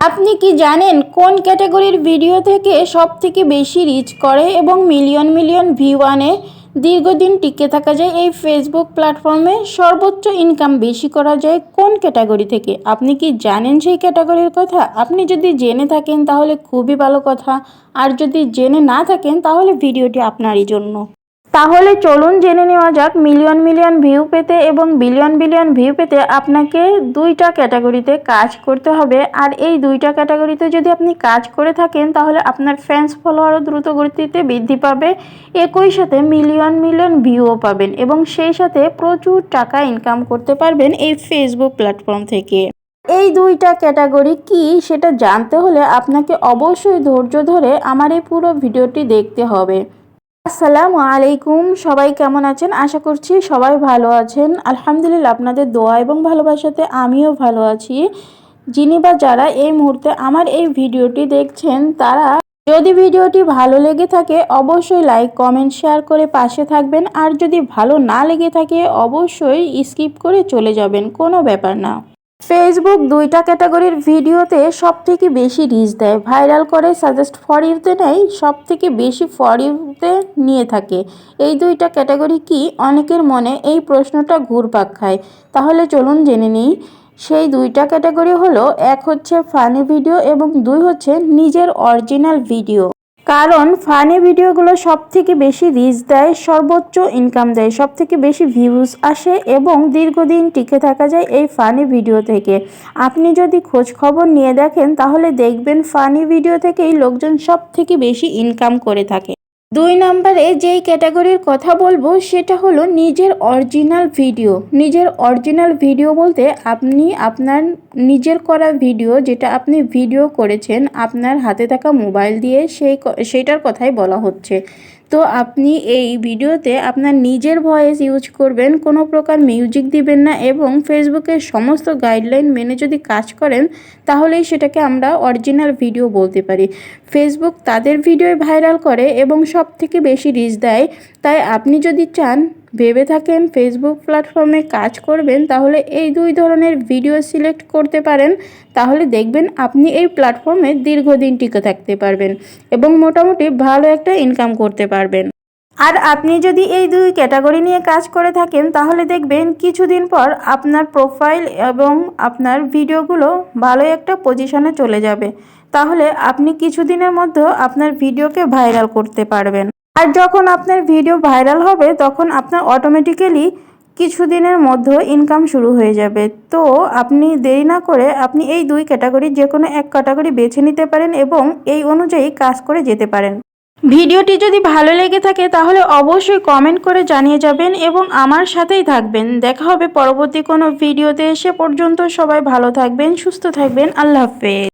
আপনি কি জানেন কোন ক্যাটাগরির ভিডিও থেকে সব থেকে বেশি রিচ করে এবং মিলিয়ন মিলিয়ন ভিউ আনে? দীর্ঘদিন টিকে থাকা যায় এই ফেসবুক প্ল্যাটফর্মে সর্বোচ্চ ইনকাম বেশি করা যায় কোন ক্যাটাগরি থেকে? আপনি কি জানেন সেই ক্যাটাগরির কথা? আপনি যদি জেনে থাকেন তাহলে খুবই ভালো কথা। আর যদি জেনে না থাকেন তাহলে ভিডিওটি আপনারই জন্য। তাহলে চলুন জেনে নেওয়া যাক মিলিয়ন মিলিয়ন ভিউ পেতে এবং বিলিয়ন বিলিয়ন ভিউ পেতে আপনাকে দুইটা ক্যাটাগরিতে কাজ করতে হবে। আর এই দুইটা ক্যাটাগরিতে যদি আপনি কাজ করে থাকেন, তাহলে আপনার ফ্যান্স ফলোয়ারও দ্রুত গতিতে বৃদ্ধি পাবে। একই সাথে মিলিয়ন মিলিয়ন ভিউও পাবেন এবং সেই সাথে প্রচুর টাকা ইনকাম করতে পারবেন এই ফেসবুক প্ল্যাটফর্ম থেকে। এই দুইটা ক্যাটাগরি কি সেটা জানতে হলে আপনাকে অবশ্যই ধৈর্য ধরে আমার এই পুরো ভিডিওটি দেখতে হবে। আসসালামু আলাইকুম। সবাই কেমন আছেন? আশা করছি সবাই ভালো আছেন। আলহামদুলিল্লাহ, আপনাদের দোয়া এবং ভালোবাসাতে আমিও ভালো আছি। যিনি বা যারা এই মুহূর্তে আমার এই ভিডিওটি দেখছেন, তারা যদি ভিডিওটি ভালো লেগে থাকে, অবশ্যই লাইক, কমেন্ট, শেয়ার করে পাশে থাকবেন। আর যদি ভালো না লেগে থাকে, অবশ্যই স্কিপ করে চলে যাবেন। কোনো ব্যাপার না। ফেসবুক দুইটা ক্যাটাগরির ভিডিওতে সব থেকে বেশি রিচ দেয়। ভাইরাল করে সাজেস্ট ফর ইউতে নেয় সব থেকে বেশি ফর ইউতে নিয়ে থাকে। এই দুইটা ক্যাটাগরি কি? অনেকের মনে এই প্রশ্নটা ঘুরপাক খায়। তাহলে চলুন জেনে নিই। সেই দুইটা ক্যাটাগরি হলো, এক হচ্ছে ফানি ভিডিও এবং দুই হচ্ছে নিজের অরিজিনাল ভিডিও কারণ ফানি ভিডিওগুলো সব থেকে বেশি রিচ দেয়, সর্বোচ্চ ইনকাম দেয় সব থেকে বেশি ভিউজ আসে এবং দীর্ঘদিন টিকে থাকা যায় এই ফানি ভিডিও থেকে। আপনি যদি খোঁজ খবর নিয়ে দেখেন তাহলে দেখবেন ফানি ভিডিও থেকেই লোকজন সব থেকে বেশি ইনকাম করে থাকে। দুই নম্বরে যেই ক্যাটাগরির কথা বলব, সেটা হলো নিজের অরিজিনাল ভিডিও। নিজের অরিজিনাল ভিডিও বলতে আপনি আপনার নিজের করা ভিডিও যেটা আপনি ভিডিও করেছেন, আপনার হাতে থাকা মোবাইল দিয়ে সেই সেইটার কথাই বলা হচ্ছে। তো আপনি এই ভিডিওতে আপনার নিজের ভয়েস ইউজ করবেন, কোনো প্রকার মিউজিক দিবেন না এবং ফেসবুকের সমস্ত গাইডলাইন মেনে যদি কাজ করেন, তাহলেই সেটাকে আমরা অরিজিনাল ভিডিও বলতে পারি। ফেসবুক তাদের ভিডিও ভাইরাল করে এবং সব থেকে বেশি রিচ দেয়, তাই আপনি যদি চান ভেবে থাকেন ফেসবুক প্ল্যাটফর্মে কাজ করবেন, তাহলে এই দুই ধরনের ভিডিও সিলেক্ট করতে পারেন। তাহলে দেখবেন আপনি এই প্ল্যাটফর্মে দীর্ঘদিন টিকে থাকতে পারবেন এবং মোটামুটি ভালো একটা ইনকাম করতে পারবেন। আর আপনি যদি এই দুই ক্যাটাগরি নিয়ে কাজ করে থাকেন, তাহলে দেখবেন কিছুদিন পর আপনার প্রোফাইল এবং আপনার ভিডিওগুলো ভালো একটা পজিশনে চলে যাবে। তাহলে আপনি কিছুদিনের মধ্যে আপনার ভিডিওকে ভাইরাল করতে পারবেন। আর যখন আপনার ভিডিও ভাইরাল হবে, তখন আপনার অটোমেটিক্যালি কিছুদিনের মধ্যে ইনকাম শুরু হয়ে যাবে। তো আপনি দেরি না করে আপনি এই দুই ক্যাটাগরি যে কোনো এক ক্যাটাগরি বেছে নিতে পারেন এবং এই অনুযায়ী কাজ করে যেতে পারেন। ভিডিওটি যদি ভালো লেগে থাকে, তাহলে অবশ্যই কমেন্ট করে জানিয়ে যাবেন এবং আমার সাথেই থাকবেন। দেখা হবে পরবর্তী কোনো ভিডিওতে এসে পর্যন্ত সবাই ভালো থাকবেন, সুস্থ থাকবেন। আল্লাহ হাফেজ।